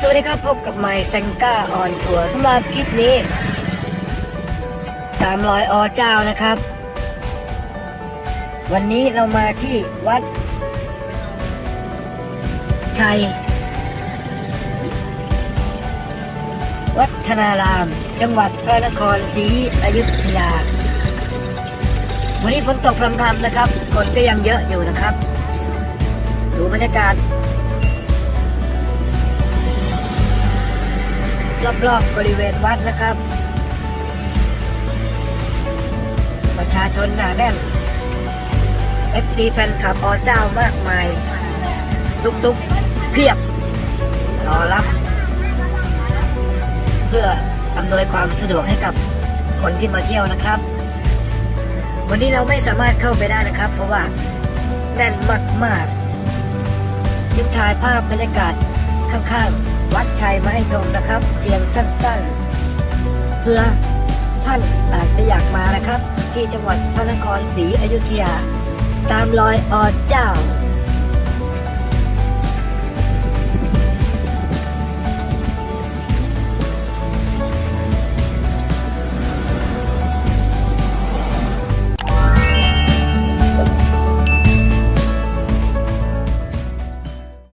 สวัสดีครับ พบกับไมค์เซงก้าออนทัวร์สำหรับคลิปนี้ ตามรอยอเจ้านะครับ วันนี้เรามาที่วัด ชัย วัฒนาราม จังหวัดพระนครศรีอยุธยา วันนี้ฝนตกพรำๆนะครับ คนก็ยังเยอะอยู่นะครับ ดูบรรยากาศ รอบๆบริเวณวัดนะครับ ประชาชนหนาแน่น FC แฟนคลับอเจ้ามากมายตุกๆเพียบ รอรับ เพื่ออำนวยความสะดวกให้กับคนที่มาเที่ยวนะครับ วันนี้เราไม่สามารถเข้าไปได้นะครับ เพราะว่าแน่นมากๆจึงถ่ายภาพบรรยากาศข้างๆ วัดชัยมาให้ชมนะครับเพียงสั้นๆ เพื่อท่านอาจจะอยากมานะครับ ที่จังหวัดพระนครศรีอยุธยา ตามรอยออเจ้า